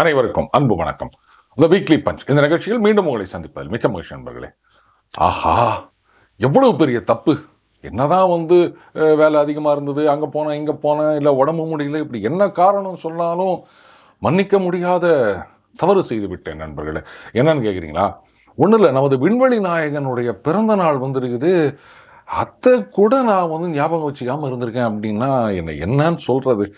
அனைவருக்கும் அன்பு வணக்கம். இந்த வீக்லி பஞ்ச் இந்த நிகழ்ச்சியில் மீண்டும் உங்களை சந்திப்பதில் மிக்க மகிழ்ச்சி நண்பர்களே. ஆஹா எவ்வளவு பெரிய தப்பு. என்னதான் வந்து வேலை அதிகமாக இருந்தது அங்கே போனேன் இங்கே போனேன் இல்லை உடம்பு முடியல இப்படி என்ன காரணம் சொன்னாலும் மன்னிக்க முடியாத தவறு செய்து விட்டேன் நண்பர்களே. என்னன்னு கேட்குறீங்களா ஒன்றும் இல்லை நமது விண்வெளி நாயகனுடைய பிறந்த நாள் வந்திருக்குது. அதை கூட நான் வந்து ஞாபகம் வச்சுக்காமல் இருந்திருக்கேன் அப்படின்னா என்ன என்னன்னு சொல்கிறது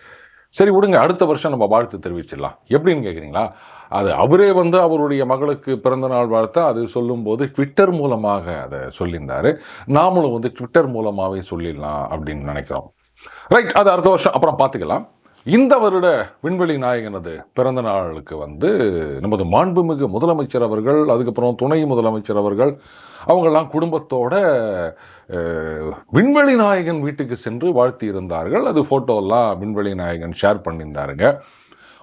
சரி விடுங்க. அடுத்த வருஷம் நம்ம வாழ்த்து தெரிவிச்சிடலாம். எப்படின்னு கேட்குறீங்களா அது அவரே வந்து அவருடைய மகளுக்கு பிறந்த நாள் வாழ்த்த அது சொல்லும்போது ட்விட்டர் மூலமாக அதை சொல்லியிருந்தார். நாமளும் வந்து ட்விட்டர் மூலமாகவே சொல்லிடலாம் அப்படின்னு நினைக்கிறோம். ரைட் அது அடுத்த வருஷம். அப்புறம் பார்த்துக்கலாம் இந்த வருட விண்வெளி நாயகனது பிறந்த நாளுக்கு வந்து நமது மாண்புமிகு முதலமைச்சர் அவர்கள் அதுக்கப்புறம் துணை முதலமைச்சர் அவர்கள் அவங்கெல்லாம் குடும்பத்தோட விண்வெளி நாயகன் வீட்டுக்கு சென்று வாழ்த்தி இருந்தார்கள் அது ஃபோட்டோலாம் விண்வெளி நாயகன் ஷேர் பண்ணியிருந்தாருங்க.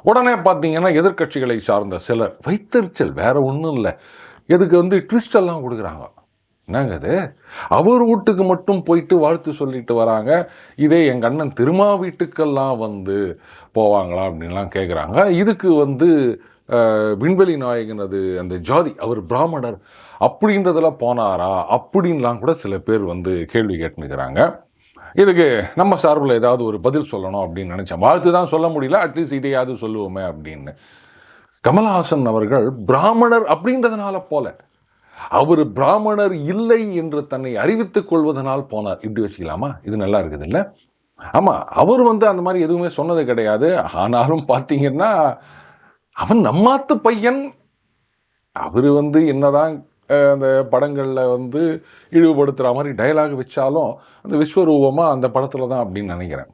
உடனே பார்த்தீங்கன்னா எதிர்க்கட்சிகளை சார்ந்த சிலர் வைத்தறிச்சல் வேற ஒன்றும் இல்லை. எதுக்கு வந்து ட்விஸ்ட் எல்லாம் கொடுக்குறாங்க. என்னங்க அது அவர் வீட்டுக்கு மட்டும் போயிட்டு வாழ்த்து சொல்லிட்டு வராங்க. இதே எங்கள் அண்ணன் திருமா வீட்டுக்கெல்லாம் வந்து போவாங்களா அப்படின்லாம் கேட்குறாங்க இதுக்கு வந்து விண்வெளி நாயகனது அந்த ஜாதி அவர் பிராமணர் அப்படின்றதில் போனாரா? அப்படின்லாம் கூட சில பேர் வந்து கேள்வி கேட்டுனுக்கிறாங்க இதுக்கு நம்ம சார்பில் ஏதாவது ஒரு பதில் சொல்லணும் அப்படின்னு நினச்சேன். வாழ்த்து தான் சொல்ல முடியல அட்லீஸ்ட் இதையாவது சொல்லுவோமே அப்படின்னு. கமல்ஹாசன் அவர்கள் பிராமணர் அப்படின்றதுனால போல அவர் பிராமணர் இல்லை என்று தன்னை அறிவித்துக் கொள்வதனால் போனார். இப்படி வச்சுக்கலாமா? இது நல்லா இருக்குது இல்லை ஆமாம் அவர் வந்து அந்த மாதிரி எதுவுமே சொன்னது கிடையாது. ஆனாலும் பார்த்தீங்கன்னா அவன் நம்மாத்து பையன். அவர் வந்து என்னதான் அந்த படங்களில் வந்து இழிவுபடுத்துகிற மாதிரி டயலாக் வச்சாலும் அந்த விஸ்வரூபமாக அந்த படத்தில் தான் அப்படின்னு நினைக்கிறேன்.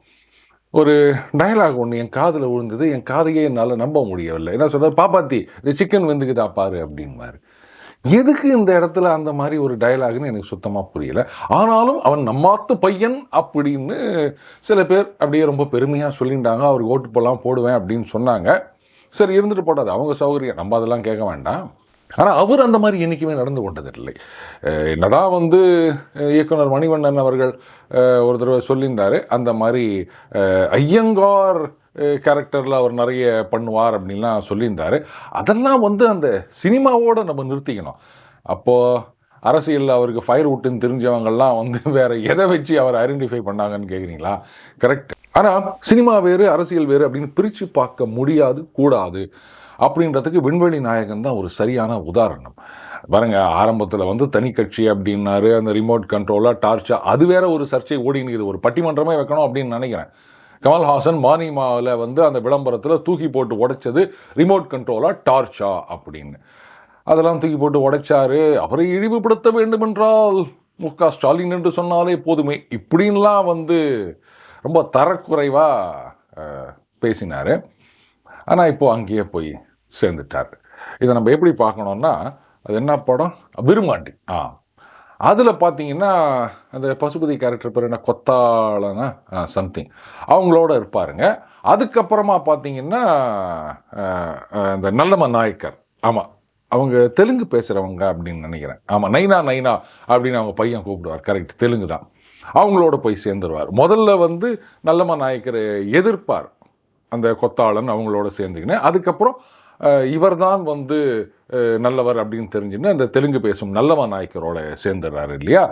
ஒரு டயலாக் ஒன்று என் காதில் விழுந்தது என் காதையே என்னால் நம்ப முடியவில்லை. என்ன சொல்கிறார் பாப்பாத்தி இந்த சிக்கன் வெந்துக்குதா பாரு அப்படின்பாரு எதுக்கு இந்த இடத்துல அந்த மாதிரி ஒரு டயலாக்னு எனக்கு சுத்தமாக புரியல. ஆனாலும் அவன் நம்மாத்து பையன் அப்படின்னு சில பேர் அப்படியே ரொம்ப பெருமையாக சொல்லிட்டாங்க. அவருக்கு ஓட்டு போடலாம் போடுவேன் அப்படின்னு சொன்னாங்க. சரி இருந்துட்டு போடாது. அவங்க சௌகரியம். நம்ம அதெல்லாம் கேட்க வேண்டாம். ஆனால் அவர் அந்த மாதிரி என்றைக்குமே நடந்து கொண்டதில்லை. என்னடா வந்து இயக்குனர் மணிவண்ணன் அவர்கள் ஒரு தடவை சொல்லியிருந்தார் அந்த மாதிரி ஐயங்கார் கேரக்டரில் அவர் நிறைய பண்ணுவார் அப்படின்லாம் சொல்லியிருந்தார். அதெல்லாம் வந்து அந்த சினிமாவோட நம்ம நிறுத்திக்கணும். அப்போது அரசியலில் அவருக்கு ஃபயர் விட்டுன்னு தெரிஞ்சவங்கள்லாம் வந்து வேறு எதை வச்சு அவர் ஐடென்டிஃபை பண்ணாங்கன்னு கேட்குறீங்களா கரெக்ட் ஆனால் சினிமா வேறு அரசியல் வேறு அப்படின்னு பிரித்து பார்க்க முடியாது கூடாது அப்படின்றதுக்கு விண்வெளி நாயகன் தான் ஒரு சரியான உதாரணம். பாருங்க ஆரம்பத்தில் வந்து தனி கட்சி அப்படின்னாரு அந்த ரிமோட் கண்ட்ரோலாக டார்ச்சா அது வேற ஒரு சர்ச்சை ஓடின்னு இது ஒரு பட்டிமன்றமே வைக்கணும் அப்படின்னு நினைக்கிறேன். கமல்ஹாசன் மானிமாவில் வந்து அந்த விளம்பரத்தில் தூக்கி போட்டு உடைச்சது ரிமோட் கண்ட்ரோலாக டார்ச்சா அப்படின்னு. அதெல்லாம் தூக்கி போட்டு உடைச்சாரு. அவரை இழிவுபடுத்த வேண்டுமென்றால் மு க ஸ்டாலின் என்று சொன்னாலே போதுமே. இப்படின்லாம் வந்து ரொம்ப தரக்குறைவாக பேசினார். ஆனால் இப்போது அங்கேயே போய் சேர்ந்துட்டார். இதை நம்ம எப்படி பார்க்கணுன்னா அது என்ன படம்? விருமாண்டி ஆ. அதில் பார்த்தீங்கன்னா அந்த பசுபதி கேரக்டர் பேர் என்ன? கொத்தாளனா? சம்திங் அவங்களோட இருப்பாருங்க. அதுக்கப்புறமா பார்த்தீங்கன்னா இந்த நல்லம நாயக்கர். ஆமாம் அவங்க தெலுங்கு பேசுகிறவங்க அப்படின்னு நினைக்கிறேன். ஆமாம் நைனா நைனா அப்படின்னு அவங்க பையன் கூப்பிடுவார். கரெக்ட் தெலுங்கு தான் அவங்களோட போய் சேர்ந்துருவார். முதல்ல வந்து நல்லம்மா நாயக்கர் எதிர்ப்பார். அந்த கொத்தாளன் அவங்களோட சேர்ந்துக்கின்னு அதுக்கப்புறம் இவர் தான் வந்து நல்லவர் அப்படின்னு தெரிஞ்சுன்னு அந்த தெலுங்கு பேசும் நல்லம்மா நாயக்கரோட சேர்ந்துடுறாரு இல்லையா?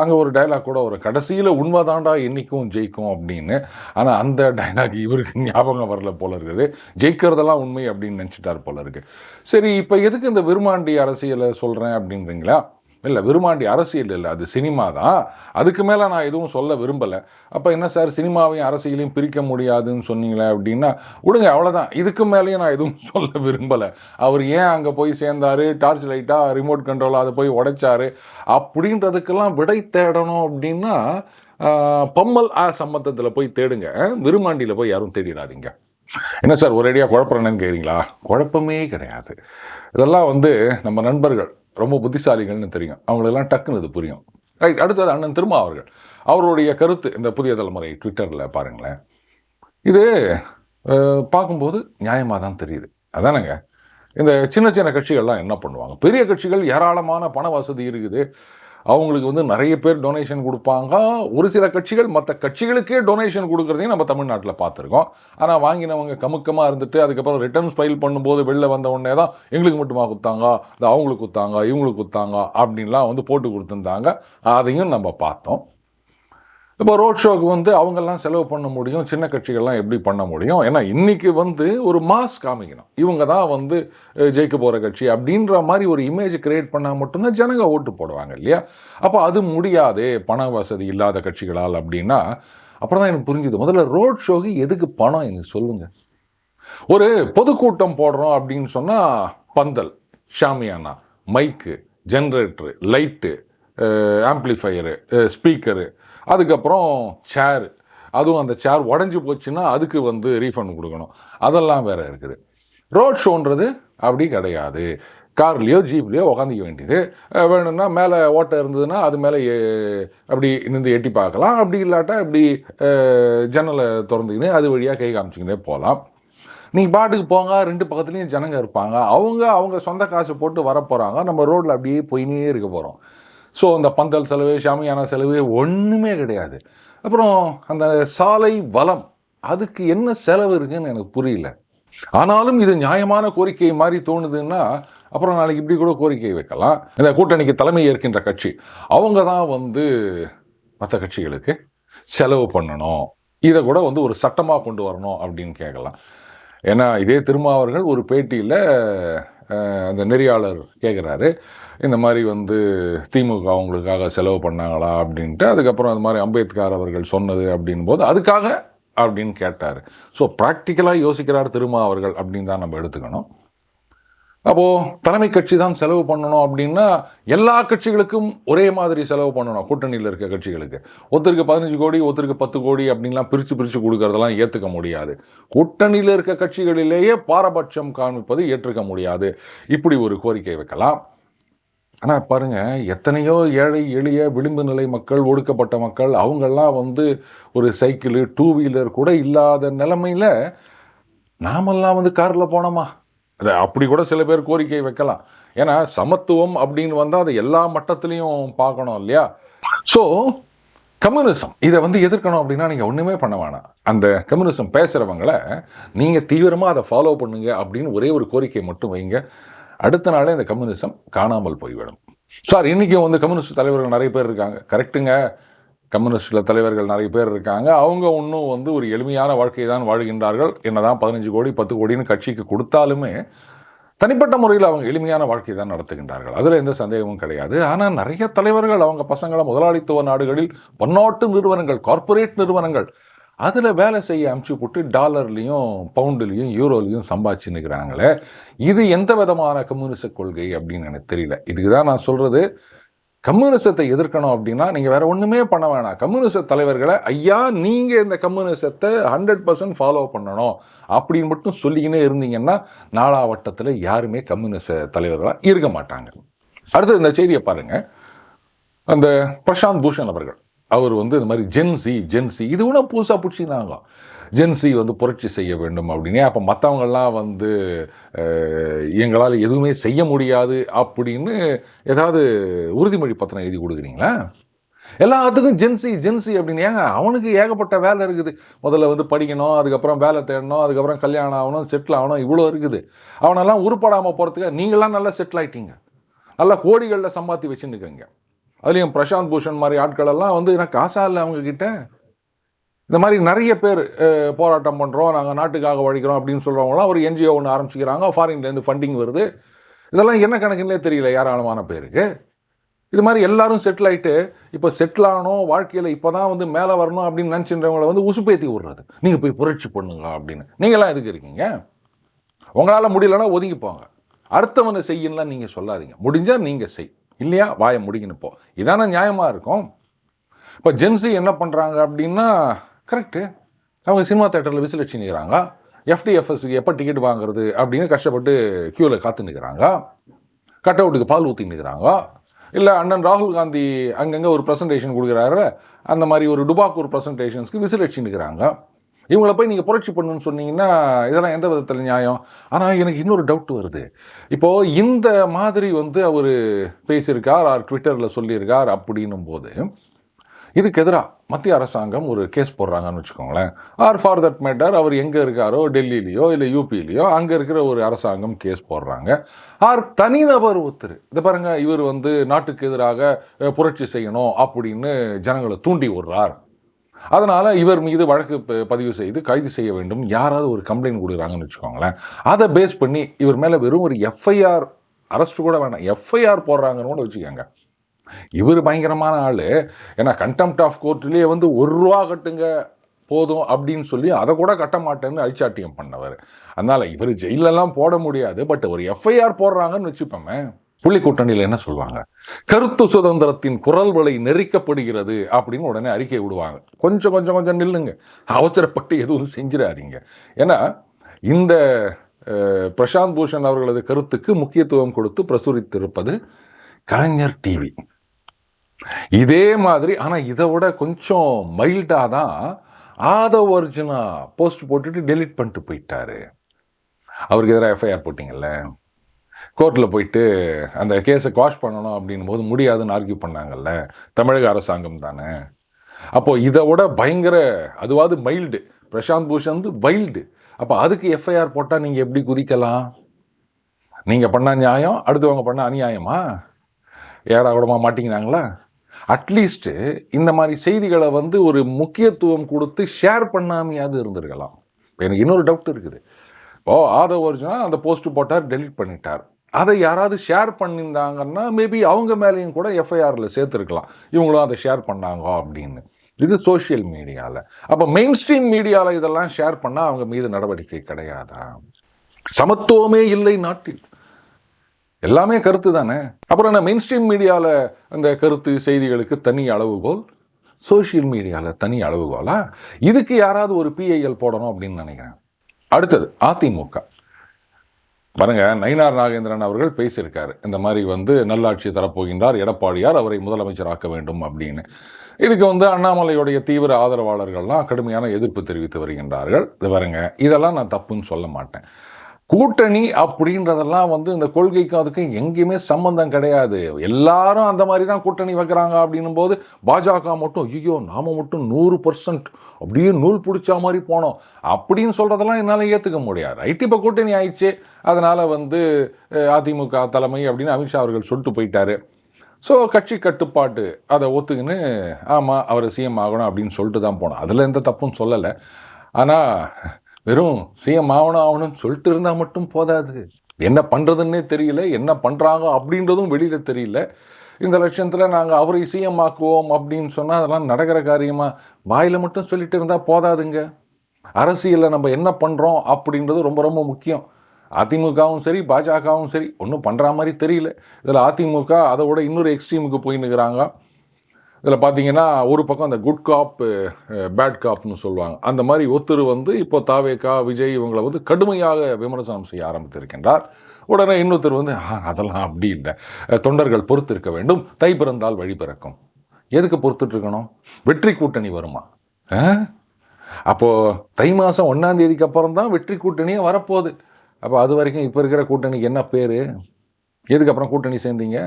அங்கே ஒரு டைலாக் கூட ஒரு கடைசியில் உண்மைதாண்டா என்னைக்கும் ஜெயிக்கும் அப்படின்னு. ஆனால் அந்த டைலாக் இவருக்கு ஞாபகம் வரல போல இருக்குது. ஜெயிக்கிறதெல்லாம் உண்மை அப்படின்னு நினச்சிட்டார் போல இருக்குது சரி இப்போ எதுக்கு இந்த விருமாண்டி அரசியலை சொல்கிறேன் அப்படின்றீங்களா? இல்லை விருமாண்டி அரசியல் இல்லை அது சினிமா தான். அதுக்கு மேலே நான் எதுவும் சொல்ல விரும்பலை. அப்போ என்ன சார் சினிமாவையும் அரசியலையும் பிரிக்க முடியாதுன்னு சொன்னீங்களே அப்படின்னா விடுங்க அவ்வளோதான் இதுக்கு மேலேயும் நான் எதுவும் சொல்ல விரும்பலை. அவர் ஏன் அங்கே போய் சேர்ந்தார்? டார்ச் லைட்டாக ரிமோட் கண்ட்ரோலாக அதை போய் உடைச்சாரு? அப்படின்றதுக்கெல்லாம் விடை தேடணும் அப்படின்னா பம்மல் ஆ சம்பந்தத்தில் போய் தேடுங்க. விருமாண்டியில் போய் யாரும் தேடிடாதீங்க என்ன சார் ஒரேடியாக குழப்பறேன்னு கேட்குறீங்களா குழப்பமே கிடையாது. இதெல்லாம் வந்து நம்ம நண்பர்கள் ரொம்ப புத்திசாலிகள்னு தெரியும். அவங்களெல்லாம் டக்குன்னு இது புரியும். ரைட் அடுத்தது அண்ணன் திருமா அவர்கள். அவருடைய கருத்து இந்த புதிய தலைமுறை ட்விட்டரில் பாருங்களேன். இது பார்க்கும்போது நியாயமாக தான் தெரியுது. அதானங்க? இந்த சின்ன சின்ன கட்சிகள்லாம் என்ன பண்ணுவாங்க? பெரிய கட்சிகள் ஏராளமான பண வசதி இருக்குது. அவங்களுக்கு வந்து நிறைய பேர் டொனேஷன் கொடுப்பாங்க. ஒரு சில கட்சிகள் மற்ற கட்சிகளுக்கே டொனேஷன் கொடுக்குறதையும் நம்ம தமிழ்நாட்டில் பார்த்துருக்கோம். ஆனால் வாங்கினவங்க கமுக்கமாக இருந்துட்டு அதுக்கப்புறம் ரிட்டர்ன்ஸ் ஃபைல் பண்ணும்போது வெளில வந்த உடனே தான் எங்களுக்கு மட்டுமா கொடுத்தாங்க? அது அவங்களுக்கு கொடுத்தாங்க இவங்களுக்கு கொடுத்தாங்க அப்படின்லாம் வந்து போட்டு கொடுத்துருந்தாங்க. அதையும் நம்ம பார்த்தோம். இப்போ ரோட் ஷோக்கு வந்து அவங்கெல்லாம் செலவு பண்ண முடியும். சின்ன கட்சிகள்லாம் எப்படி பண்ண முடியும்? ஏன்னா இன்றைக்கி வந்து ஒரு மாஸ் காமிக்கணும். இவங்க தான் வந்து ஜெயிக்க போகிற கட்சி அப்படின்ற மாதிரி ஒரு இமேஜ் கிரியேட் பண்ணால் மட்டும்தான் ஜனங்க ஓட்டு போடுவாங்க இல்லையா? அப்போ அது முடியாதே பண வசதி இல்லாத கட்சிகளால் அப்படின்னா அப்புறம் தான் எனக்கு புரிஞ்சுது. முதல்ல ரோட் ஷோக்கு எதுக்கு பணம்? எனக்கு சொல்லுங்கள் ஒரு பொதுக்கூட்டம் போடுறோம் அப்படின்னு சொன்னால் பந்தல் shamiana mike generator light amplifier speaker அதுக்கப்புறம் சேரு அதுவும் அந்த சேர் உடஞ்சி போச்சுன்னா அதுக்கு வந்து ரீஃபண்ட் கொடுக்கணும். அதெல்லாம் வேற இருக்குது. ரோட் ஷோன்றது அப்படி கிடையாது. கார்லேயோ ஜீப்லேயோ உக்காந்திக்க வேண்டியது. வேணும்னா மேலே ஓட்டை இருந்ததுன்னா அது மேலே அப்படி நின்று எட்டி பார்க்கலாம். அப்படி இல்லாட்டா இப்படி ஜன்னலை திறந்துக்கினு அது வழியாக கை காமிச்சிக்கினே போகலாம். நீங்கள் பாட்டுக்கு போங்க ரெண்டு பக்கத்துலேயும் ஜனங்க இருப்பாங்க. அவங்க அவங்க சொந்த காசு போட்டு வர போகிறாங்க நம்ம ரோட்டில் அப்படியே போயினே இருக்க போகிறோம் ஸோ அந்த பந்தல் செலவு ஷாமியான செலவு ஒன்றுமே கிடையாது. அப்புறம் அந்த சாலை வளம் அதுக்கு என்ன செலவு இருக்குன்னு எனக்கு புரியல. ஆனாலும் இது நியாயமான கோரிக்கை மாதிரி தோணுதுன்னா அப்புறம் நாளைக்கு இப்படி கூட கோரிக்கை வைக்கலாம். இந்த கூட்டணிக்கு தலைமை ஏற்கின்ற கட்சி. அவங்க தான் வந்து மற்ற கட்சிகளுக்கு செலவு பண்ணணும். இதை கூட வந்து ஒரு சட்டமாக கொண்டு வரணும் அப்படின்னு கேட்கலாம். ஏன்னா இதே திருமாவர்கள் ஒரு பேட்டியில் அந்த நெறியாளர் கேட்குறாரு இந்த மாதிரி வந்து திமுக அவங்களுக்காக செலவு பண்ணாங்களா அப்படின்ட்டு அதுக்கப்புறம் அது மாதிரி அம்பேத்கர் அவர்கள் சொன்னது அப்படின் போது அதுக்காக அப்படின்னு கேட்டார். ஸோ ப்ராக்டிக்கலாக யோசிக்கிறார் திருமா அவர்கள் அப்படின்னு தான் நம்ம எடுத்துக்கணும். அப்போது தலைமை கட்சி தான் செலவு பண்ணணும் அப்படின்னா எல்லா கட்சிகளுக்கும் ஒரே மாதிரி செலவு பண்ணணும். கூட்டணியில் இருக்க கட்சிகளுக்கு. ஒருத்தருக்கு பதினஞ்சு கோடி ஒருத்தருக்கு பத்து கோடி அப்படின்லாம் பிரித்து பிரித்து கொடுக்கறதெல்லாம் ஏற்றுக்க முடியாது. கூட்டணியில் இருக்க கட்சிகளிலேயே பாரபட்சம் காண்பிப்பது ஏற்றுக்க முடியாது. இப்படி ஒரு கோரிக்கை வைக்கலாம். ஆனால் பாருங்கள் எத்தனையோ ஏழை எளிய விளிம்பு நிலை மக்கள் ஒடுக்கப்பட்ட மக்கள் அவங்கெல்லாம் வந்து ஒரு சைக்கிள் டூ வீலர் கூட இல்லாத நிலமையில் நாமெல்லாம் வந்து காரில் போனோமா? அதை அப்படி கூட சில பேர் கோரிக்கை வைக்கலாம். ஏன்னா சமத்துவம் அப்படின்னு வந்தால் அதை எல்லா மட்டத்துலேயும் பார்க்கணும் இல்லையா? ஸோ கம்யூனிசம் இதை வந்து எதிர்க்கணும் அப்படின்னா நீங்கள் ஒன்றுமே பண்ண வேணாம். அந்த கம்யூனிசம் பேசுகிறவங்கள நீங்கள் தீவிரமாக அதை ஃபாலோ பண்ணுங்க அப்படின்னு ஒரே ஒரு கோரிக்கை மட்டும் வைங்க. அடுத்த நாளே இந்த கம்யூனிசம் காணாமல் போய்விடும். சார் இன்றைக்கும் வந்து கம்யூனிஸ்ட் தலைவர்கள் நிறைய பேர் இருக்காங்க. கரெக்டுங்க கம்யூனிஸ்டில் தலைவர்கள் நிறைய பேர் இருக்காங்க. அவங்க இன்னும் வந்து ஒரு எளிமையான வாழ்க்கை தான் வாழ்கின்றார்கள். என்னதான் பதினஞ்சு கோடி பத்து கோடின்னு கட்சிக்கு கொடுத்தாலுமே தனிப்பட்ட முறையில் அவங்க எளிமையான வாழ்க்கை தான் நடத்துகின்றார்கள். அதில் எந்த சந்தேகமும் கிடையாது. ஆனால் நிறைய தலைவர்கள் அவங்க பசங்களை முதலாளித்துவ நாடுகளில் பன்னாட்டு நிறுவனங்கள் கார்ப்பரேட் நிறுவனங்கள் அதில் வேலை செய்ய அமுச்சு போட்டு டாலர்லேயும் பவுண்டுலேயும் யூரோலையும் சம்பாதிச்சு நிற்கிறாங்களே இது எந்த விதமான கம்யூனிச கொள்கை அப்படின்னு எனக்கு தெரியல. இதுக்கு தான் நான் சொல்கிறது கம்யூனிசத்தை எதிர்க்கணும் அப்படின்னா நீங்கள் வேறு ஒன்றுமே பண்ண வேணாம். கம்யூனிச தலைவர்களை ஐயா நீங்கள் இந்த கம்யூனிசத்தை ஹண்ட்ரட் பர்சன்ட் ஃபாலோ பண்ணணும் அப்படின்னு மட்டும் சொல்லிக்கினே இருந்தீங்கன்னா நாலாவட்டத்தில் யாருமே கம்யூனிச தலைவர்களாக இருக்க மாட்டாங்க. அடுத்து இந்த செய்தியை பாருங்கள் அந்த பிரசாந்த் பூஷன் அவர்கள். அவர் வந்து இந்த மாதிரி ஜென்சி ஜென்சி இது கூட புதுசாக பிடிச்சினாங்க ஜென்சி வந்து புரட்சி செய்ய வேண்டும் அப்படின்னு. அப்போ மற்றவங்கள்லாம் வந்து எங்களால் எதுவுமே செய்ய முடியாது அப்படின்னு ஏதாவது உறுதிமொழி பத்திரம் எழுதி கொடுக்குறீங்களா? எல்லாத்துக்கும் ஜென்சி ஜென்சி அப்படின்னு. ஏங்க அவனுக்கு ஏகப்பட்ட வேலை இருக்குது. முதல்ல வந்து படிக்கணும் அதுக்கப்புறம் வேலை தேடணும் அதுக்கப்புறம் கல்யாணம் ஆகணும் செட்டில் ஆகணும் இவ்வளோ இருக்குது. அவனெல்லாம் உருப்படாமல் போகிறதுக்கு நீங்களாம் நல்லா செட்டில் ஆகிட்டீங்க நல்லா கோடிகளில் சம்பாத்தி வச்சுருக்கீங்க அதுலேயும் பிரசாந்த் பூஷன் மாதிரி ஆட்கள் எல்லாம் வந்து எனக்கு காசா இல்லை அவங்கக்கிட்ட இந்த மாதிரி நிறைய பேர் போராட்டம் பண்ணுறோம் நாங்கள் நாட்டுக்காக உழைக்கிறோம் அப்படின்னு சொல்கிறவங்களாம் ஒரு என்ஜிஓ ஒன்று ஆரம்பிச்சுக்கிறாங்க. ஃபாரின்லேருந்து ஃபண்டிங் வருது. இதெல்லாம் என்ன கணக்குன்னே தெரியல ஏராளமான பேருக்கு. இது மாதிரி எல்லாரும் செட்டில் ஆயிட்டு இப்போ செட்டில் ஆகணும் வாழ்க்கையில் இப்போ தான் வந்து மேலே வரணும் அப்படின்னு நினச்சின்றவங்கள வந்து உசுப்பேத்தி விடுறது. நீங்கள் போய் புரட்சி பண்ணுங்க அப்படின்னு. நீங்களாம் எதுக்கு இருக்கீங்க? உங்களால் முடியலன்னா ஒதுங்கி போங்க அடுத்தவனை செய்யலாம் நீங்கள் சொல்லாதீங்க. முடிஞ்சால் நீங்கள் செய். இல்லையா? வாயை முடிக்கணும் இதான நியாயமாக இருக்கும்? இப்போ ஜென்சி என்ன பண்ணுறாங்க அப்படின்னா கரெக்டு அவங்க சினிமா தேட்டரில் விசில் வச்சு நிற்கிறாங்க எஃப்டிஎஃப்எஸ்க்கு எப்போ டிக்கெட் வாங்குறது அப்படின்னு கஷ்டப்பட்டு க்யூவில் காத்து நிற்கிறாங்க கட் அவுட்டுக்கு பால் ஊற்றி நிற்கிறாங்க இல்லை அண்ணன் ராகுல் காந்தி அங்கங்கே ஒரு ப்ரெசன்டேஷன் கொடுக்குறாரு. அந்த மாதிரி ஒரு டுபாக்கூர் ப்ரெசன்டேஷன்ஸ்க்கு விசில் வச்சு நிற்கிறாங்க இவங்களை போய் நீங்கள் புரட்சி பண்ணுன்னு சொன்னீங்கன்னா இதெல்லாம் எந்த விதத்தில் நியாயம்? ஆனால் எனக்கு இன்னொரு டவுட் வருது. இப்போது இந்த மாதிரி வந்து அவர் பேசியிருக்கார் ஆர் ட்விட்டரில் சொல்லியிருக்கார் அப்படின்னும் போது இதுக்கு எதிராக மத்திய அரசாங்கம் ஒரு கேஸ் போடுறாங்கன்னு வச்சுக்கோங்களேன். ஆர் ஃபார் தட் மேட்டர் அவர் எங்கே இருக்காரோ டெல்லியிலையோ இல்லை யூபியிலையோ அங்கே இருக்கிற ஒரு அரசாங்கம் கேஸ் போடுறாங்க. ஆர் தனிநபர் ஒருத்தர் இதை பாருங்க இவர் வந்து நாட்டுக்கு எதிராக புரட்சி செய்யணும் அப்படின்னு ஜனங்களை தூண்டி விடுறார் அதனால் இவர் மீது வழக்கு பதிவு செய்து கைது செய்ய வேண்டும். யாராவது ஒரு கம்ப்ளைண்ட் கொடுக்குறாங்கன்னு வச்சுக்கோங்களேன். அதை பேஸ் பண்ணி இவர் மேலே வெறும் ஒரு எஃப்ஐஆர் அரெஸ்ட் கூட வேணாம். எஃப்ஐஆர் போடுறாங்கன்னு கூட வச்சுக்கோங்க. இவர் பயங்கரமான ஆள். ஏன்னா கண்டெம்ட் ஆஃப் கோர்ட்லேயே வந்து ஒரு ரூபா கட்டுங்க போதும் அப்படின்னு சொல்லி அதை கூட கட்ட மாட்டேன்னு அழிச்சாட்டியம் பண்ணவர். அதனால் இவர் ஜெயிலெல்லாம் போட முடியாது. பட் ஒரு எஃப்ஐஆர் போடுறாங்கன்னு வச்சுப்போமே. புள்ளி கூட்டணியில் என்ன சொல்லுவாங்க கருத்து சுதந்திரத்தின் குரல் வலை நெரிக்கப்படுகிறது அப்படின்னு உடனே அறிக்கை விடுவாங்க. கொஞ்சம் கொஞ்சம் கொஞ்சம் நில்லுங்க. அவசரப்பட்டு எதுவும் செஞ்சிடாதீங்க. ஏன்னா இந்த பிரசாந்த் பூஷன் அவர்களது கருத்துக்கு முக்கியத்துவம் கொடுத்து பிரசுரித்திருப்பது கலைஞர் டிவி. இதே மாதிரி ஆனால் இதை விட கொஞ்சம் மைல்டாக தான் ஆதவ் அர்ஜுனா போஸ்ட் போட்டுட்டு டெலீட் பண்ணிட்டு போயிட்டாரு. அவருக்கு எதிராக எஃப்ஐஆர் போட்டிங்கல்ல? கோர்ட்டில் போயிட்டு அந்த கேஸை குவாஷ் பண்ணணும் அப்படின்னும் போது முடியாதுன்னு ஆர்கியூ பண்ணாங்கல்ல. தமிழக அரசாங்கம் தானே. அப்போது இதை விட பயங்கர அதுவாது மைல்டு பிரசாந்த் பூஷன் வந்து வைல்டு அப்போ அதுக்கு எஃப்ஐஆர் போட்டால் நீங்கள் எப்படி குதிக்கலாம்? நீங்கள் பண்ண நியாயம் அடுத்தவங்க பண்ண அநியாயமா? ஏடா கூடமா மாட்டிங்கினாங்களா அட்லீஸ்ட்டு இந்த மாதிரி செய்திகளை வந்து ஒரு முக்கியத்துவம் கொடுத்து ஷேர் பண்ணாமையாவது இருந்திருக்கலாம். இப்போ எனக்கு இன்னொரு டவுட் இருக்குது. இப்போது ஆதவ் ஒரிஜினா அந்த போஸ்ட்டு போட்டார் டெலிட் பண்ணிட்டார். அதை யாராவது ஷேர் பண்ணியிருந்தாங்கன்னா மேபி அவங்க மேலேயும் கூட எஃப்ஐஆரில் சேர்த்துருக்கலாம். இவங்களும் அதை ஷேர் பண்ணாங்க அப்படின்னு. இது சோஷியல் மீடியாவில் அப்போ மெயின் ஸ்ட்ரீம் மீடியாவில் இதெல்லாம் ஷேர் பண்ணால் அவங்க மீது நடவடிக்கை கிடையாதா? சமத்துவமே இல்லை நாட்டில். எல்லாமே கருத்து தானே? அப்புறம் என்ன மெயின் ஸ்ட்ரீம் மீடியாவில் அந்த கருத்து செய்திகளுக்கு தனி அளவுகோல்? சோஷியல் மீடியாவில் தனி அளவுகோலா? இதுக்கு யாராவது ஒரு பிஐஎல் போடணும் அப்படின்னு நினைக்கிறேன். அடுத்தது அதிமுக. பாருங்க நயினார் நாகேந்திரன் அவர்கள் பேசியிருக்காரு. இந்த மாதிரி வந்து நல்லாட்சி தரப்போகின்றார் எடப்பாடியார் அவரை முதலமைச்சராக்க வேண்டும் அப்படின்னு. இதுக்கு வந்து அண்ணாமலையுடைய தீவிர ஆதரவாளர்கள்லாம் கடுமையான எதிர்ப்பு தெரிவித்து வருகின்றார்கள். இது பாருங்க இதெல்லாம் நான் தப்புன்னு சொல்ல மாட்டேன். கூட்டணி அப்படின்றதெல்லாம் வந்து இந்த கொள்கைக்கும் அதுக்கும் எங்கேயுமே சம்பந்தம் கிடையாது. எல்லாரும் அந்த மாதிரி தான் கூட்டணி வைக்கிறாங்க அப்படின்னும் போது பாஜக மட்டும் ஐயோ நாம மட்டும் நூறு பர்சன்ட் அப்படியே நூல் பிடிச்ச மாதிரி போனோம். அப்படின்னு சொல்றதெல்லாம் என்னால் ஏற்றுக்க முடியாது. ரைட் இப்போ கூட்டணி ஆயிடுச்சு. அதனால வந்து அதிமுக தலைமை அப்படின்னு அமித்ஷா அவர்கள் சொல்லிட்டு போயிட்டாரு. ஸோ கட்சி கட்டுப்பாட்டு அதை ஒத்துக்கின்னு ஆமாம் அவர் சிஎம் ஆகணும் அப்படின்னு சொல்லிட்டு தான் போனோம். அதில் எந்த தப்பும் சொல்லலை. ஆனால் வெறும் சிஎம் ஆகணும் ஆகணும்னு சொல்லிட்டு இருந்தால் மட்டும் போதாது. என்ன பண்ணுறதுன்னே தெரியல என்ன பண்ணுறாங்க அப்படின்றதும் வெளியில் தெரியல. இந்த லட்சத்தில் நாங்கள் அவரை சிஎம் ஆக்குவோம் அப்படின்னு சொன்னால் அதெல்லாம் நடக்கிற காரியமாக வாயில் மட்டும் சொல்லிட்டு இருந்தால் போதாதுங்க. அரசியலில் நம்ம என்ன பண்ணுறோம் அப்படின்றது ரொம்ப ரொம்ப முக்கியம். அதிமுகவும் சரி பாஜகவும் சரி ஒன்றும் பண்ணுற மாதிரி தெரியல. இதில் அதிமுக அதை விட இன்னொரு எக்ஸ்ட்ரீமுக்கு போயின்னு இருக்கிறாங்க இதில் பார்த்தீங்கன்னா ஒரு பக்கம் அந்த குட் காப் பேட் காப்னு சொல்லுவாங்க. அந்த மாதிரி ஒருத்தர் வந்து இப்போ தாவேக்கா விஜய் இவங்களை வந்து கடுமையாக விமர்சனம் செய்ய ஆரம்பித்திருக்கின்றார். உடனே இன்னொருத்தர் வந்து அதெல்லாம் அப்படி இல்லை. தொண்டர்கள் பொறுத்து இருக்க வேண்டும். தை பிறந்தால் வழி பிறக்கும். எதுக்கு பொறுத்துட்டு இருக்கணும் வெற்றி கூட்டணி வருமா? அப்போது தை மாதம் ஒன்றாம் தேதிக்கு அப்புறம் தான் வெற்றி கூட்டணியே வரப்போகுது. அப்போ அது வரைக்கும் இப்போ இருக்கிற கூட்டணிக்கு என்ன பேர்? எதுக்கப்புறம் கூட்டணி சேர்ந்தீங்க?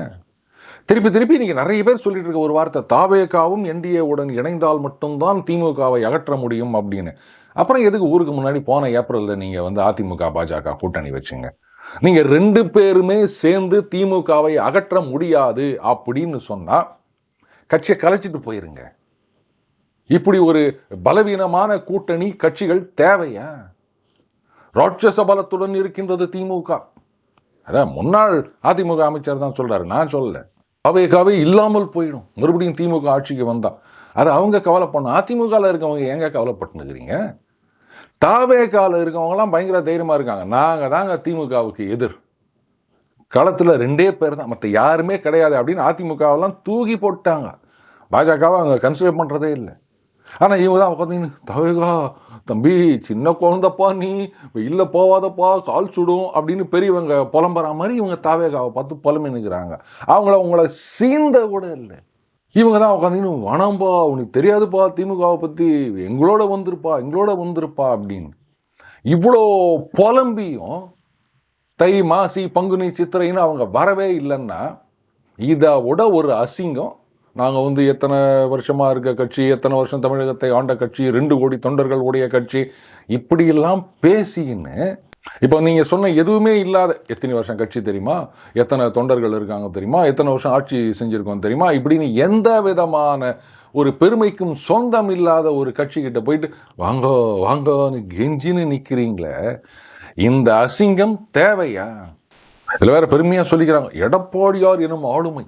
திருப்பி திருப்பி இன்னைக்கு நிறைய பேர் சொல்லிட்டு இருக்க ஒரு வார்த்தை தாவேகாவும் என்டிஏவுடன் இணைந்தால் மட்டும்தான் திமுகவை அகற்ற முடியும் அப்படின்னு. அப்புறம் எதுக்கு ஊருக்கு முன்னாடி போன ஏப்ரலில் நீங்கள் வந்து அதிமுக பாஜக கூட்டணி வச்சுங்க? நீங்கள் ரெண்டு பேருமே சேர்ந்து திமுகவை அகற்ற முடியாது அப்படின்னு சொன்னால் கட்சியை கலைச்சிட்டு போயிருங்க. இப்படி ஒரு பலவீனமான கூட்டணி கட்சிகள் தேவையா? ராட்சச பலத்துடன் இருக்கின்றது திமுக. அதான் முன்னாள் அதிமுக அமைச்சர் தான் சொல்றாரு நான் சொல்லலை. அவையக்காவே இல்லாமல் போயிடும். மறுபடியும் திமுக ஆட்சிக்கு வந்தால் அது அவங்க கவலை பண்ணும் அதிமுகவில் இருக்கவங்க ஏங்க கவலைப்பட்டுனுக்குறீங்க? தாவேக்கால இருக்கவங்களாம் பயங்கர தைரியமாக இருக்காங்க. நாங்கள் தாங்க திமுகவுக்கு எதிர். களத்தில் ரெண்டே பேர் தான். மற்ற யாருமே கிடையாது அப்படின்னு அதிமுகவெல்லாம் தூக்கி போட்டாங்க. பாஜகவை அவங்க கன்சிடர் பண்ணுறதே இல்லை. ஆனால் இவங்க தான் உட்காந்து தவேகா தம்பி சின்ன குழந்தப்பா நீ இல்லை போவாதப்பா கால் சுடும் அப்படின்னு பெரியவங்க புலம்புற மாதிரி இவங்க தாவேகாவை பார்த்து புலம்பி நிற்கிறாங்க அவங்கள உங்களை சீந்த கூட இல்லை. இவங்க தான் உட்காந்திங்கன்னு வனம்பா உனக்கு தெரியாதுப்பா திமுகவை பற்றி எங்களோட வந்திருப்பா எங்களோட வந்திருப்பா அப்படின்னு. இவ்வளோ புலம்பியும் தை மாசி பங்குனி சித்திரைன்னு அவங்க வரவே இல்லைன்னா இதை விட ஒரு அசிங்கம் நாங்கள் வந்து எத்தனை வருஷமாக இருக்க கட்சி எத்தனை வருஷம் தமிழகத்தை ஆண்ட கட்சி ரெண்டு கோடி தொண்டர்கள் உடைய கட்சி இப்படியெல்லாம் பேசின்னு இப்போ நீங்கள் சொன்ன எதுவுமே இல்லாத எத்தனை வருஷம் கட்சி தெரியுமா? எத்தனை தொண்டர்கள் இருக்காங்க தெரியுமா? எத்தனை வருஷம் ஆட்சி செஞ்சுருக்கோம் தெரியுமா? இப்படின்னு எந்த விதமான ஒரு பெருமைக்கும் சொந்தம் இல்லாத ஒரு கட்சிக்கிட்ட போயிட்டு வாங்கோ வாங்கோன்னு கெஞ்சின்னு நிற்கிறீங்களே இந்த அசிங்கம் தேவையா? இதில் வேற பெருமையாக சொல்லிக்கிறாங்க. எடப்பாடியார் எனும் ஆளுமை.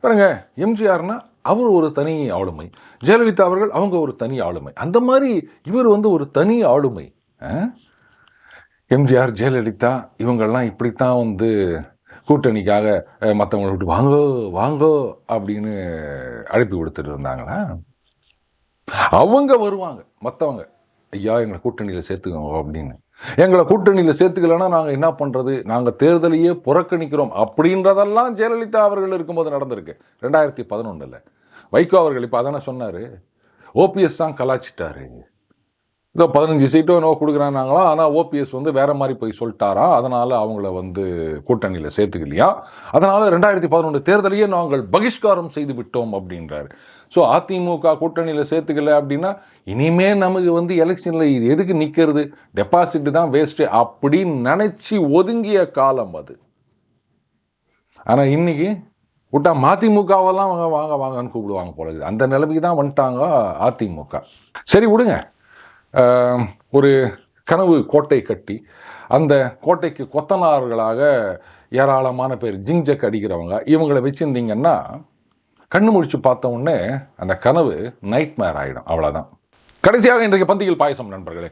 பாருங்க எம்ஜிஆர்னா அவர் ஒரு தனி ஆளுமை. ஜெயலலிதா அவர்கள் அவங்க ஒரு தனி ஆளுமை. அந்த மாதிரி இவர் வந்து ஒரு தனி ஆளுமை. ஆ? எம்ஜிஆர் ஜெயலலிதா இவங்கெல்லாம் இப்படித்தான் வந்து கூட்டணிக்காக மற்றவங்களை விட்டு வாங்கோ வாங்கோ அப்படின்னு அழைப்பு கொடுத்துட்டு இருந்தாங்களா? அவங்க வருவாங்க மற்றவங்க ஐயா எங்களை கூட்டணியில் சேர்த்துக்கோங்க அப்படின்னு. எங்களை கூட்டணியில் சேர்த்துக்கலன்னா நாங்கள் என்ன பண்ணுறது நாங்கள் தேர்தலையே புறக்கணிக்கிறோம் அப்படின்றதெல்லாம் ஜெயலலிதா அவர்கள் இருக்கும்போது நடந்திருக்கு. ரெண்டாயிரத்தி பதினொன்றில் வைகோ அவர்கள் இப்போ அதானே சொன்னார்? ஓபிஎஸ் தான் கலாச்சிட்டாரு இதோ பதினஞ்சு சீட்டோ என்னவோ கொடுக்குறாங்களாம் ஆனால் ஓபிஎஸ் வந்து வேற மாதிரி போய் சொல்லிட்டாராம் அதனால் அவங்கள வந்து கூட்டணியில் சேர்த்துக்கலையா? அதனால் ரெண்டாயிரத்தி பதினொன்று தேர்தலையே நாங்கள் பகிஷ்காரம் செய்து விட்டோம் அப்படின்றாரு. ஸோ அதிமுக கூட்டணியில் சேர்த்துக்கல அப்படின்னா இனிமே நமக்கு வந்து எலெக்ஷனில் இது எதுக்கு நிற்கிறது டெபாசிட் தான் வேஸ்ட்டு அப்படின்னு நினச்சி ஒதுங்கிய காலம் அது. ஆனால் இன்னைக்கு விட்டா மதிமுகவெல்லாம் வாங்க வாங்க வாங்கன்னு கூப்பிடுவாங்க போல அந்த நிலைமைக்கு தான் வந்துட்டாங்க அதிமுக. சரி விடுங்க. ஒரு கனவு கோட்டை கட்டி அந்த கோட்டைக்கு கொத்தனார்களாக ஏராளமான பேர் ஜிங்ஜக் அடிக்கிறவங்க இவங்களை வச்சுருந்தீங்கன்னா கண்ணு முழிச்சு பார்த்த உடனே அந்த கனவு நைட் மேர் ஆகிடும் அவ்வளோதான் கடைசியாக இன்றைக்கு பந்தியில் பாயசம் நண்பர்களே.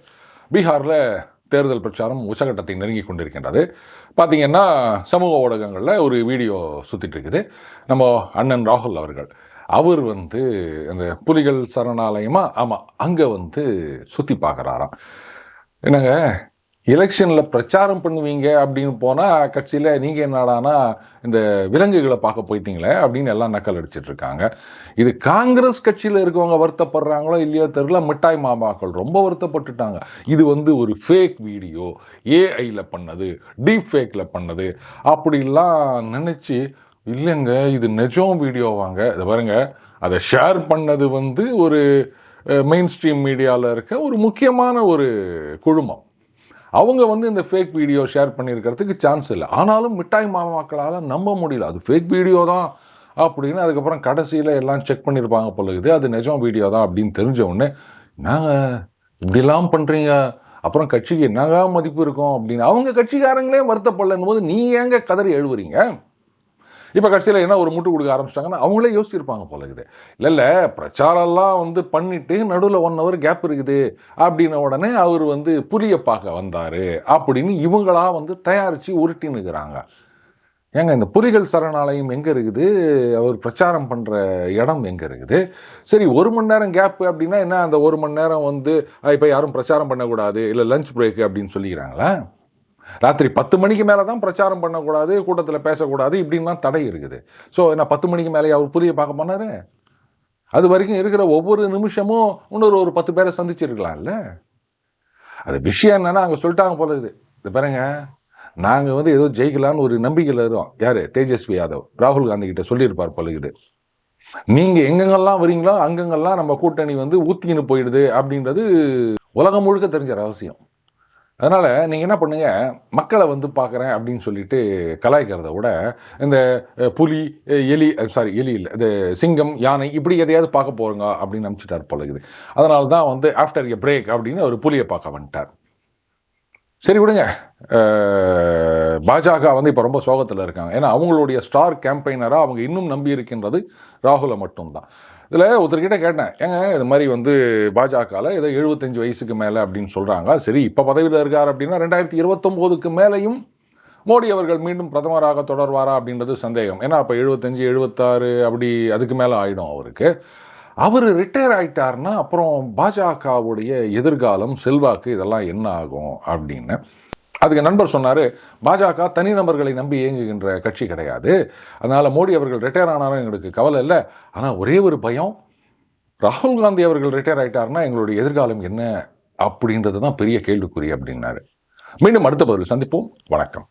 பீகாரில் தேர்தல் பிரச்சாரம் உச்சகட்டத்தை நெருங்கி கொண்டிருக்கின்றது. பார்த்தீங்கன்னா சமூக ஊடகங்களில் ஒரு வீடியோ சுற்றிட்டு இருக்குது. நம்ம அண்ணன் ராகுல் அவர்கள். அவர் வந்து அந்த புலிகள் சரணாலயமா ஆமாம் அங்கே வந்து சுற்றி பார்க்குறாராம் என்னங்க எலெக்ஷனில் பிரச்சாரம் பண்ணுவீங்க அப்படின்னு போனால் கட்சியில் நீங்கள் என்னடானா இந்த விலங்குகளை பார்க்க போயிட்டீங்களே அப்படின்னு எல்லாம் நக்கல் அடிச்சிட்டு இருக்காங்க. இது காங்கிரஸ் கட்சியில் இருக்கவங்க வருத்தப்படுறாங்களோ இல்லையோ தெரியல மிட்டாய் மாமாக்கள் ரொம்ப வருத்தப்பட்டுட்டாங்க. இது வந்து ஒரு ஃபேக் வீடியோ ஏஐயில் பண்ணது டீப் ஃபேக்கில் பண்ணது அப்படிலாம் நினச்சி இல்லைங்க இது நிஜம் வீடியோவாங்க இதை பாருங்க அதை ஷேர் பண்ணது வந்து ஒரு மெயின் ஸ்ட்ரீம் மீடியாவில் இருக்க ஒரு முக்கியமான ஒரு குழுமம். அவங்க வந்து இந்த ஃபேக் வீடியோ ஷேர் பண்ணியிருக்கிறதுக்கு சான்ஸ் இல்லை. ஆனாலும் மிட்டாய் மாமாக்களால் நம்ப முடியல. அது ஃபேக் வீடியோ தான் அப்படின்னு அதுக்கப்புறம் கடைசியில் எல்லாம் செக் பண்ணியிருப்பாங்க போல இது அது நிஜம் வீடியோ தான் அப்படின்னு தெரிஞ்ச உடனே நாங்கள் இப்படிலாம் பண்ணுறீங்க அப்புறம் கட்சிக்கு என்னங்க மதிப்பு இருக்கும்? அப்படின்னு. அவங்க கட்சிக்காரங்களே வருத்தப்படலன்னும் போது நீ ஏங்க கதறி எழுவுறீங்க? இப்போ கடைசியில் என்ன ஒரு முட்டு கொடுக்க ஆரம்பிச்சிட்டாங்கன்னா அவங்களே யோசிச்சிருப்பாங்க போல இருக்குது. இல்லை இல்லை பிரச்சாரம்லாம் வந்து பண்ணிட்டு நடுவில் ஒன் ஹவர் கேப் இருக்குது. அப்படின்ன உடனே அவர் வந்து புலியை பார்க்க வந்தார் அப்படின்னு இவங்களா வந்து தயாரித்து உருட்டி நிற்கிறாங்க ஏங்க இந்த புலிகள் சரணாலயம் எங்கே இருக்குது? அவர் பிரச்சாரம் பண்ணுற இடம் எங்கே இருக்குது? சரி ஒரு மணி நேரம் கேப்பு அப்படின்னா என்ன? அந்த ஒரு மணி நேரம் வந்து இப்போ யாரும் பிரச்சாரம் பண்ணக்கூடாது. இல்லை லஞ்ச் பிரேக்கு அப்படின்னு சொல்லிக்கிறாங்களா? ராத்திரி பத்து மணிக்கு மேலே தான் பிரச்சாரம் பண்ணக்கூடாது கூட்டத்தில் பேசக்கூடாது இப்படின்லாம் தடை இருக்குது. ஸோ என்ன பத்து மணிக்கு மேலே அவர் புரிய பார்க்க போனாரு? அது வரைக்கும் இருக்கிற ஒவ்வொரு நிமிஷமும் இன்னொரு ஒரு பத்து பேரை சந்திச்சிருக்கலாம்ல. அது விஷயம் என்னன்னா அங்கே சொல்லிட்டாங்க போல இருக்குது. இது பாருங்க நாங்கள் வந்து ஏதோ ஜெயிக்கலான்னு ஒரு நம்பிக்கையில் இருக்கோம் யார்? தேஜஸ்வி யாதவ். ராகுல் காந்தி கிட்ட சொல்லியிருப்பார் போல நீங்கள் எங்கெங்கெல்லாம் வரீங்களோ அங்கங்கெல்லாம் நம்ம கூட்டணி வந்து ஊத்தின்னு போயிடுது அப்படின்றது உலகம் முழுக்க தெரிஞ்ச ரகசியம். அதனால் நீங்கள் என்ன பண்ணுங்க? மக்களை வந்து பார்க்குறேன் அப்படின்னு சொல்லிட்டு கலாய்க்கிறத விட இந்த புலி எலி சாரி எலி இல்லை இந்த சிங்கம் யானை இப்படி எதையாவது பார்க்க போகிறோங்க அப்படின்னு அனுப்பிச்சிட்டார் போல இருக்குது. அதனால தான் வந்து ஆஃப்டர் எ பிரேக் அப்படின்னு ஒரு புலியை பார்க்க வந்துட்டார். சரி விடுங்க. பாஜக வந்து இப்போ ரொம்ப சோகத்தில் இருக்காங்க. ஏன்னா அவங்களுடைய ஸ்டார் கேம்பெயினராக அவங்க இன்னும் நம்பி இருக்கின்றது ராகுலை மட்டும்தான். இதில் ஒருத்தர்கிட்ட கேட்டேன் ஏங்க இது மாதிரி வந்து பாஜகவில் ஏதோ எழுபத்தஞ்சு வயசுக்கு மேலே அப்படின்னு சொல்கிறாங்க சரி இப்போ பதவியில் இருக்கார் அப்படின்னா ரெண்டாயிரத்தி இருபத்தொம்போதுக்கு மேலேயும் மோடி அவர்கள் மீண்டும் பிரதமராக தொடர்வாரா அப்படின்றது சந்தேகம். ஏன்னா அப்போ எழுபத்தஞ்சு எழுபத்தாறு அப்படி அதுக்கு மேலே ஆகிடும் அவருக்கு. அவர் ரிட்டையர் ஆயிட்டார்னா அப்புறம் பாஜகவுடைய எதிர்காலம் செல்வாக்கு இதெல்லாம் என்ன ஆகும்? அப்படின்னு. அதுக்கு நண்பர் சொன்னார் பாஜக தனி நபர்களை நம்பி இயங்குகின்ற கட்சி கிடையாது. அதனால் மோடி அவர்கள் ரிட்டையர் ஆனாலும் எங்களுக்கு கவலை இல்லை. ஆனால் ஒரே ஒரு பயம் ராகுல் காந்தி அவர்கள் ரிட்டையர் ஆகிட்டார்னா எங்களுடைய எதிர்காலம் என்ன அப்படின்றது தான் பெரிய கேள்விக்குறி அப்படின்னாரு. மீண்டும் அடுத்த பதில் சந்திப்போம். வணக்கம்.